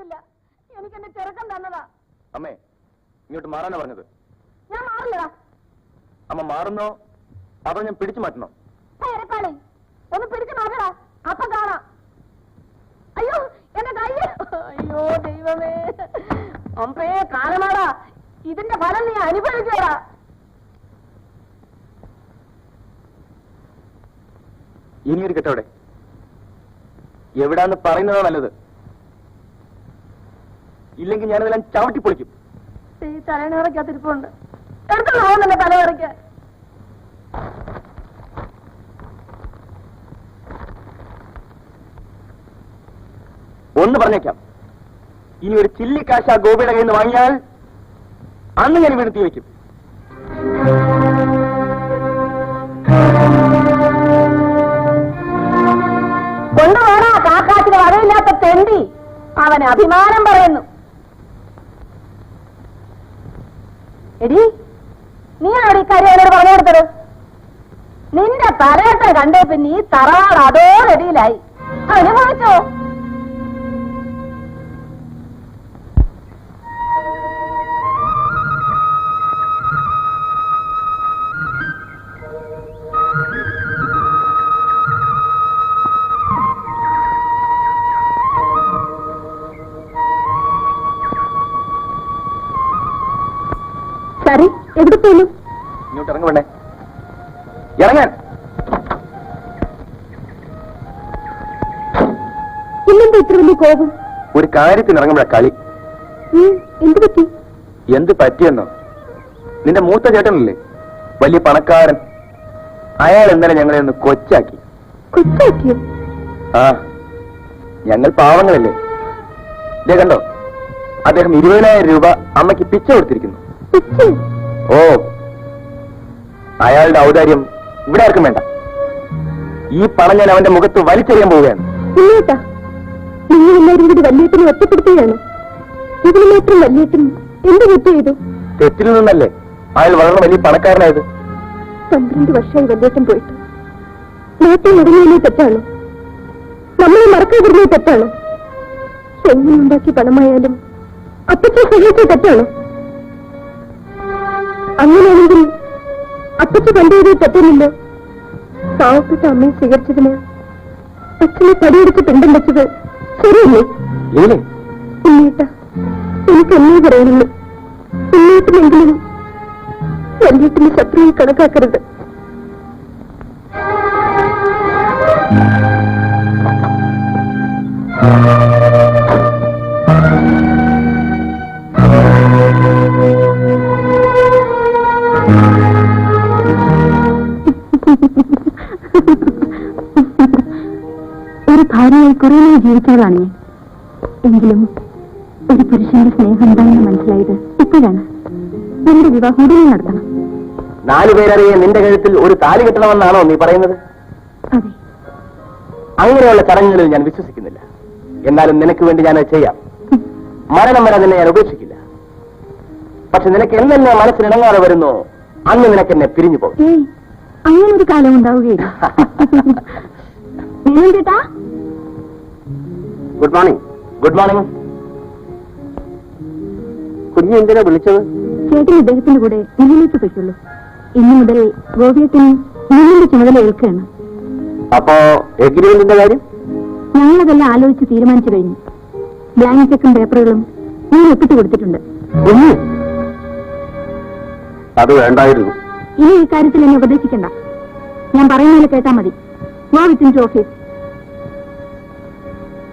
പറ്റില്ല എനിക്ക് എന്റെ ചെറുക്കം തന്നതാ. അമ്മേ ഇങ്ങോട്ട് മാറാനാ പറഞ്ഞത്? ഞാൻ മാറില്ല അമ്മ മാറുന്നോ? അതോ ഞാൻ പിടിച്ചു മാറ്റണോ? എരപ്പാളി ഒന്ന് പിടിച്ചു മാറ്റാ അപ്പൊ കാണാം. അയ്യോ എന്റെ കൈ അയ്യോ ദൈവമേ. അമ്പേ കാലമാടാ. ഇതിന്റെ ഫലം നീ അനുഭവിക്കടാ ഇനിയൊരു കെട്ടവിടെ. എവിടാന്ന് പറയുന്നതാ നല്ലത്. ഇല്ലെങ്കിൽ ഞാൻ ഞാനതെല്ലാം ചവിട്ടി പൊളിക്കും. ഈ പോകുന്നില്ല ഒന്ന് പറഞ്ഞേക്കാം. ഇനി ഒരു ചില്ലിക്കാശ ഗോപിയുടെ കയ്യിൽ നിന്ന് വാങ്ങിയാൽ അന്ന് ഞാൻ വീണ് തീ വയ്ക്കും. കൊണ്ടുപോടാ കാക്കാത്തിന് വകയില്ലാത്ത തെണ്ടി. അവൻ അഭിമാനം പറയുന്നു. എടി നീ ആടി കാര്യം എന്നോട് പറഞ്ഞു കൊടുത്തത്? നിന്റെ തലയത്തെ കണ്ടേ പിന്നെ ഈ തറവാട് റെഡിയിലായി. അനുഭവിച്ചോ? സരി എവിടെ പോന്നു? ഇങ്ങോട്ട് ഇറങ്ങ വേണ്ടേ ഇറങ്ങാൻ. ഇന്നെന്താ ഇത്ര വലിയ കോപം? ഒരു കാര്യത്തിന് ഇറങ്ങുമ്പോഴാ കളി. എന്ത് പറ്റി? എന്ത് പറ്റിയെന്നോ? നിന്റെ മൂത്ത ചേട്ടനല്ലേ? വലിയ പണക്കാരൻ. അയാൾ ഇന്നലെ ഞങ്ങളെ ഒന്ന് കൊച്ചാക്കി. കൊച്ചാക്കിയോ? ആ ഞങ്ങൾ പാവങ്ങളല്ലേ? ഇതേ കണ്ടോ? അദ്ദേഹം ഇരുപതിനായിരം രൂപ അമ്മയ്ക്ക് പിച്ച കൊടുത്തിരിക്കുന്നു. ഓ അയാളുടെ ഔദാര്യം ഇവിടെ ആർക്കും വേണ്ട. ഈ പണം ഞാൻ അവന്റെ മുഖത്ത് വലിച്ചെറിയാൻ പോവുകയാണ്. നിങ്ങൾ എല്ലാവരും കൂടി വല്യേട്ടനെ ഒറ്റപ്പെടുത്തുകയാണ്. ഇതിന് മാത്രം വല്യേട്ടൻ എന്ത് കുറ്റം ചെയ്തു? തെറ്റിൽ നിന്നല്ലേ? അയാൾ വളരെ വലിയ പണക്കാരനായത്. പന്ത്രണ്ട് വർഷമായി വല്യേട്ടൻ പോയിട്ട്. നേട്ടം മുടങ്ങിയതിനെ തെറ്റാണ്. നമ്മളെ മറക്കാതിരുന്ന തെറ്റാണ്. എങ്ങനെ ഉണ്ടാക്കിയ പണമായാലും അപ്പച്ചൻ സഹിച്ച തെറ്റാണ്. അപ്പച്ച കണ്ടുപോയത് തെറ്റമില്ല പാവപ്പെട്ട അമ്മയെ സ്വീകരിച്ചതിന് അച്ഛനെ പടിയെടുത്ത് പിണ്ടം വെച്ചത് ശരിയല്ലേ? ഉണ്ണീട്ട എനിക്ക് എന്നേ പറയുന്നുള്ളൂ ഉണ്ണീട്ടിനെങ്കിലും വല്യേട്ടിന് ശത്രുവിൽ കണക്കാക്കരുത്. ഒരു ഭാര്യയായി കുറെ നാൾ ജീവിച്ചവളാണ് ഞാൻ. എങ്കിലും ഒരു പുരുഷന്റെ സ്നേഹം എന്താണെന്ന് മനസ്സിലായത് ഇപ്പോഴാണ്. എന്റെ വിവാഹം ഉടനെ നടത്തണം. നാലു പേരറിയെ നിന്റെ കഴുത്തിൽ ഒരു താലി കെട്ടണമെന്നാണോ നീ പറയുന്നത്? അതെ. അങ്ങനെയുള്ള ചടങ്ങുകളിൽ ഞാൻ വിശ്വസിക്കുന്നില്ല. എന്നാലും നിനക്ക് വേണ്ടി ഞാൻ ചെയ്യാം. മരണം വരെ നിന്നെ ഞാൻ ഉപേക്ഷിക്കില്ല. പക്ഷെ നിനക്ക് എന്നെ മനസ്സിനിണങ്ങാതെ വരുന്നു അന്ന് നിനക്ക് എന്നെ പിരിഞ്ഞു പോകും. അങ്ങനെ ഒരു കാലം ഉണ്ടാവുകയില്ല. ഗുഡ് മോർണിംഗ് ഗുഡ് മോർണിംഗ് കുഞ്ഞു എന്തിനാ വിളിച്ചത്? ചേട്ടൻ ഇദ്ദേഹത്തിന്റെ കൂടെ മുന്നിലേക്ക് പറ്റുള്ളൂ ഇന്നു മുതൽ ഗോപിയത്തിന് നിങ്ങളുടെ ചുമതല ഏൽക്കുകയാണ്. അപ്പോ എഗ്രിമെന്റിന്റെ കാര്യം? ഞങ്ങളതെല്ലാം ആലോചിച്ച് തീരുമാനിച്ചു കഴിഞ്ഞു. ബ്ലാങ്ക് ചെക്കും പേപ്പറുകളും ഞാൻ ഒപ്പിട്ട് കൊടുത്തിട്ടുണ്ട്. അത് വേണ്ടായിരുന്നു. ഇനി ഈ കാര്യത്തിൽ എന്നെ ഉപദേശിക്കണ്ട. ഞാൻ പറയുന്നതിൽ കേട്ടാൽ കേട്ടാ മതി. ഗോവിത്തിന്റെ വിത്തിൻ ഓഫീസ്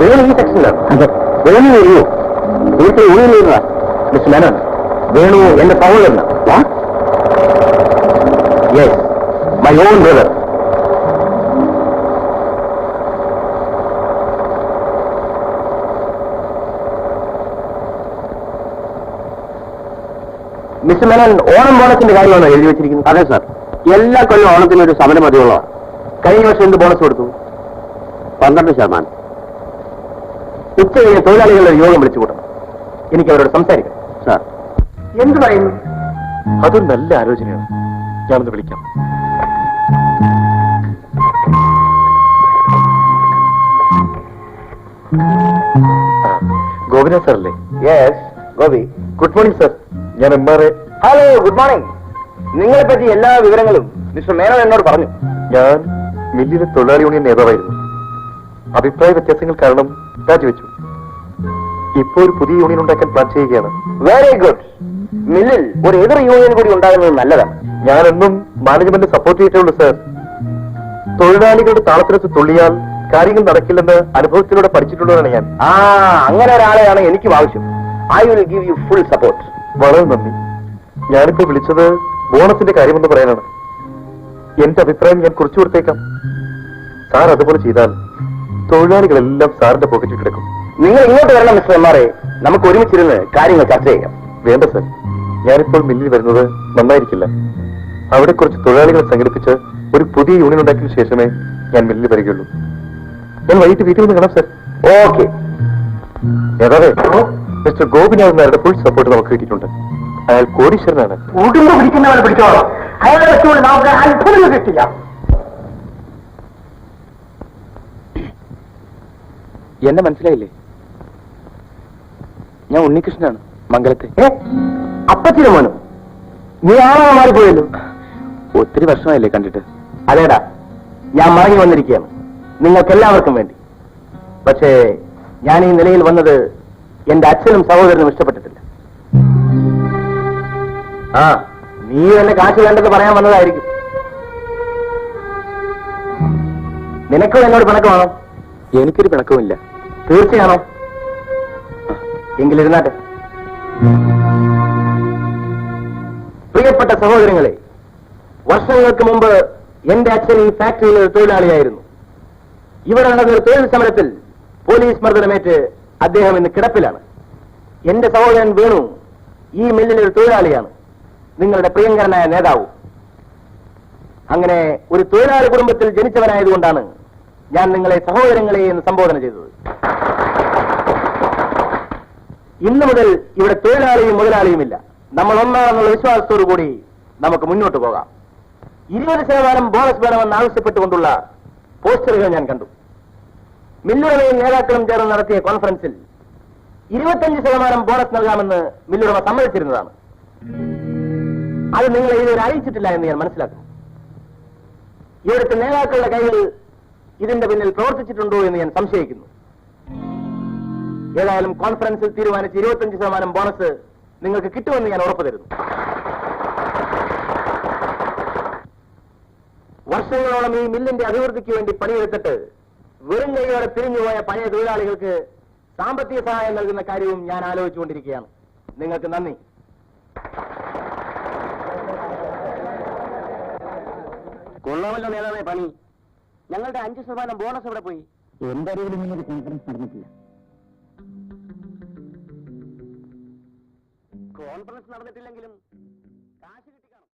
വേണു ഈ സെക്ഷനിലാണ് അതെ വേണു വരുമോ വീട്ടിൽ ഊഴിയിരുന്നതാ മിസ് മേനോൻ വേണു എന്റെ സഹോദരനാ yes my own brother miss Menon Onam ബോണസിന്റെ കാര്യമാണോ എഴുതി വെച്ചിരിക്കുന്നത്? അതെ സാർ എല്ലാ കൊല്ലം ഓണത്തിന് ഒരു സമരം മതിയുള്ള കഴിഞ്ഞ വർഷം എന്ത് ബോണസ് കൊടുത്തു? പന്ത്രണ്ട് ശതമാനം. ഉച്ച കഴിഞ്ഞ് തൊഴിലാളികളുടെ യോഗം വിളിച്ചു കൂട്ടണം എനിക്ക് അവരോട് സംസാരിക്കണം സാർ. എന്ത് പറയുന്നു അതൊരു നല്ല ആലോചനയാണ് ഞാനൊന്ന് വിളിക്കാം. ഗോപിനാഥ് സാറല്ലേ? Yes Gopi. Good morning sir ഞാൻ M R A hello good morning നിങ്ങളെ പറ്റി എല്ലാ വിവരങ്ങളും മിസ്റ്റർ മേനോൻ എന്നോട് പറഞ്ഞു. ഞാൻ മില്ലിലെ തൊഴിലാളി യൂണിയൻ നേതാവായിരുന്നു. അഭിപ്രായ വ്യത്യാസങ്ങൾ കാരണം രാജിവെച്ചു. ഇപ്പോ ഒരു പുതിയ യൂണിയൻ ഉണ്ടാക്കാൻ പ്ലാൻ ചെയ്യുകയാണ്. വെരി ഗുഡ് മില്ലിൽ ഒരു എതിർ യൂണിയൻ കൂടി ഉണ്ടാകുന്നത് നല്ലതാണ് ഞാനെന്നും മാനേജ്മെന്റ് സപ്പോർട്ട് ചെയ്തിട്ടുള്ളൂ സാർ തൊഴിലാളികളുടെ താളത്തിനൊത്ത് തുള്ളിയാൽ കാര്യങ്ങൾ നടക്കില്ലെന്ന് അനുഭവത്തിലൂടെ പഠിച്ചിട്ടുള്ളതാണ് ഞാൻ. ആ അങ്ങനെ ഒരാളെയാണ് എനിക്കും ആവശ്യം. I will give you full support വളരെ നന്ദി. ഞാനിപ്പോ വിളിച്ചത് ബോണസിന്റെ കാര്യമെന്ന് പറയാനാണ്. എന്റെ അഭിപ്രായം ഞാൻ കുറിച്ചു കൊടുത്തേക്കാം. സാർ അതുപോലെ ചെയ്താൽ തൊഴിലാളികളെല്ലാം സാറിന്റെ പോക്കറ്റിൽ കിടക്കും. നിങ്ങൾ ഇങ്ങോട്ട് വരണം മിസ്റ്റർ എം ആർ എ. നമുക്ക് ഒരുമിച്ചിരുന്ന് കാര്യങ്ങൾ ചർച്ച ചെയ്യാം. വേണ്ട സർ. ഞാനിപ്പോൾ മില്ലിൽ വരുന്നത് നന്നായിരിക്കില്ല. അവിടെ കുറച്ച് തൊഴിലാളികളെ സംഘടിപ്പിച്ച് ഒരു പുതിയ യൂണിയൻ ഉണ്ടാക്കിയ ശേഷമേ ഞാൻ മില്ലിൽ വരികയുള്ളൂ. ഞാൻ വൈകിട്ട് വീട്ടിൽ നിന്ന് കാണാം സർ. ഓക്കെ. ഏതാവേ മിസ്റ്റർ ഗോപിനാഥ് നായരുടെ ഫുൾ സപ്പോർട്ട് നമുക്ക് കിട്ടിയിട്ടുണ്ട്. അയാൾ കോടീശ്വരനാണ്. ഉടുമ്പ് പിടിക്കുന്നവരെ പിടിച്ചോളാം. അയാളെ വെച്ചുകൊണ്ട് നമുക്ക് അത്ഭുതങ്ങൾ കിട്ടില്ല എന്നെ മനസ്സിലായില്ലേ? ഞാൻ ഉണ്ണികൃഷ്ണനാണ് മംഗലത്തെ. അപ്പച്ചിന് മോനോ. നീ ആളാ മാറിപ്പോയല്ലോ. ഒത്തിരി വർഷമായില്ലേ കണ്ടിട്ട്. അതേടാ ഞാൻ മടങ്ങി വന്നിരിക്കുകയാണ്. നിങ്ങൾക്ക് എല്ലാവർക്കും വേണ്ടി. പക്ഷേ ഞാൻ ഈ നിലയിൽ വന്നത് എന്റെ അച്ഛനും സഹോദരനും ഇഷ്ടപ്പെട്ടിട്ടില്ല. ആ നീ എന്നെ കാശ് വേണ്ടെന്ന് പറയാൻ വന്നതായിരിക്കും. നിനക്കും എന്നോട് പിണക്കമാണോ? എനിക്കൊരു പിണക്കവുമില്ല. തീർച്ചയാണോ? എങ്കിലിരുന്നാട്ടെ. പ്രിയപ്പെട്ട സഹോദരങ്ങളെ വർഷങ്ങൾക്ക് മുമ്പ് എന്റെ അച്ഛൻ ഈ ഫാക്ടറിയിൽ ഒരു തൊഴിലാളിയായിരുന്നു. നടന്ന ഒരു തൊഴിൽ സമരത്തിൽ പോലീസ് മർദ്ദനമേറ്റ് അദ്ദേഹം ഇന്ന് കിടപ്പിലാണ്. എന്റെ സഹോദരൻ വേണു ഈ മില്ലിലെ ഒരു തൊഴിലാളിയാണ്. നിങ്ങളുടെ പ്രിയങ്കരനായ നേതാവ്. അങ്ങനെ ഒരു തൊഴിലാളി കുടുംബത്തിൽ ജനിച്ചവനായതുകൊണ്ടാണ് ഞാൻ നിങ്ങളെ സഹോദരങ്ങളെ എന്ന് സംബോധന ചെയ്തത്. ഇന്നു മുതൽ ഇവിടെ തൊഴിലാളിയും മുതലാളിയുമില്ല. നമ്മൾ ഒന്നാണെന്നുള്ള വിശ്വാസത്തോടു കൂടി നമുക്ക് മുന്നോട്ട് പോകാം. ഇരുപത് ശതമാനം ബോണസ് വേണമെന്ന് ആവശ്യപ്പെട്ടുകൊണ്ടുള്ള പോസ്റ്ററുകൾ ഞാൻ കണ്ടു. മില്ലുടമയും നേതാക്കളും ചേർന്ന് നടത്തിയ കോൺഫറൻസിൽ ഇരുപത്തഞ്ച് ശതമാനം ബോണസ് നൽകാമെന്ന് മില്ലുടമ സമ്മതിച്ചിരുന്നതാണ്. അത് നിങ്ങളെ ഇതുവരെ അറിയിച്ചിട്ടില്ല എന്ന് ഞാൻ മനസ്സിലാക്കുന്നു. ഇവിടുത്തെ നേതാക്കളുടെ കയ്യിൽ ഇതിന്റെ പിന്നിൽ പ്രവർത്തിച്ചിട്ടുണ്ടോ എന്ന് ഞാൻ സംശയിക്കുന്നു. ഏതായാലും കോൺഫറൻസിൽ തീരുമാനിച്ച് ഇരുപത്തഞ്ച് ശതമാനം ബോണസ് നിങ്ങൾക്ക് കിട്ടുമെന്ന് ഞാൻ ഉറപ്പു തരുന്നു വർഷങ്ങളോളം ഈ മില്ലിന്റെ അഭിവൃദ്ധിക്ക് വേണ്ടി പണിയെടുത്തിട്ട് വെറും കൈയോടെ പിരിഞ്ഞുപോയ പഴയ തൊഴിലാളികൾക്ക് സാമ്പത്തിക സഹായം നൽകുന്ന കാര്യവും ഞാൻ ആലോചിച്ചുകൊണ്ടിരിക്കുകയാണ്. നിങ്ങൾക്ക് നന്ദി. കൊള്ളാമല്ലോ നേതാവേ പണി. ഞങ്ങളുടെ അഞ്ച് ശതമാനം ബോണസ് ഇവിടെ പോയി? എന്തായാലും നിങ്ങൾ കോൺഫറൻസ് നടന്നിട്ടില്ല. കോൺഫറൻസ് നടന്നിട്ടില്ലെങ്കിലും